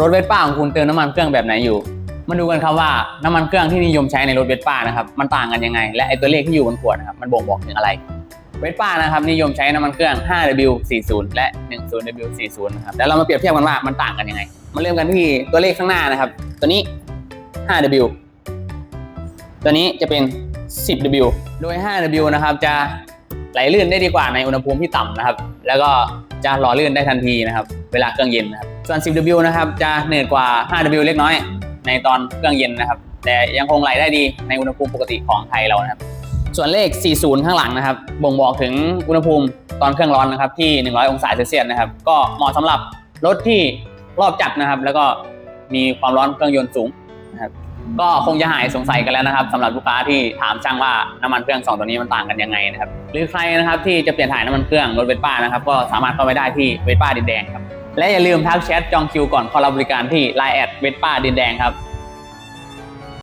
รถเวสป้าของคุณเติมน้ำมันเครื่องแบบไหนอยู่ มาดูกันครับว่าน้ำมันเครื่องที่นิยมใช้ในรถเวสป้านะครับมันต่างกันยังไง และไอตัวเลขที่อยู่บนขวดนะครับมันบ่งบอกถึงอะไรเวสป้านะครับนิยมใช้น้ำมันเครื่อง 5W40 และ 10W40 นะครับแล้วเรามาเปรียบเทียบกันว่ามันต่างกันยังไง มาเริ่มกันที่ตัวเลขข้างหน้านะครับ ตัวนี้ 5W ตัวนี้จะเป็น 10W โดย 5W นะครับจะไหลลื่นได้ดีกว่าในอุณหภูมิที่ต่ำนะครับ แล้วก็จะหล่อลื่นได้ทันทีนะครับ เวลาเครื่องเย็นนะครับ ส่วน 10W นะครับจะเหนืดกว่า 5W เล็กน้อย ในตอนเครื่องเย็นนะครับ แต่ยังคงไหลได้ดีในอุณหภูมิปกติของไทยเรานะครับ ส่วนเลข 40 ข้างหลังนะครับ บ่งบอกถึงอุณหภูมิตอนเครื่องร้อนนะครับที่ 100 องศาเซลเซียสนะครับ ก็เหมาะสำหรับรถที่รอบจัดนะครับ แล้วก็มีความร้อนเครื่องยนต์สูงนะครับก็คงจะหายสงสัยกันแล้วนะครับสำหรับลูกค้าที่ถามช่างว่าน้ำมันเครื่องสองตัวนี้มันต่างกันยังไงนะครับหรือใครนะครับที่จะเปลี่ยนถ่ายน้ำมันเครื่องรถเวสป้านะครับก็สามารถเข้าไปได้ที่เวสป้าดินแดงครับ และอย่าลืมทักแชทจองคิวก่อนเข้ารับบริการที่ Line แอดเวสป้าดินแดงครับ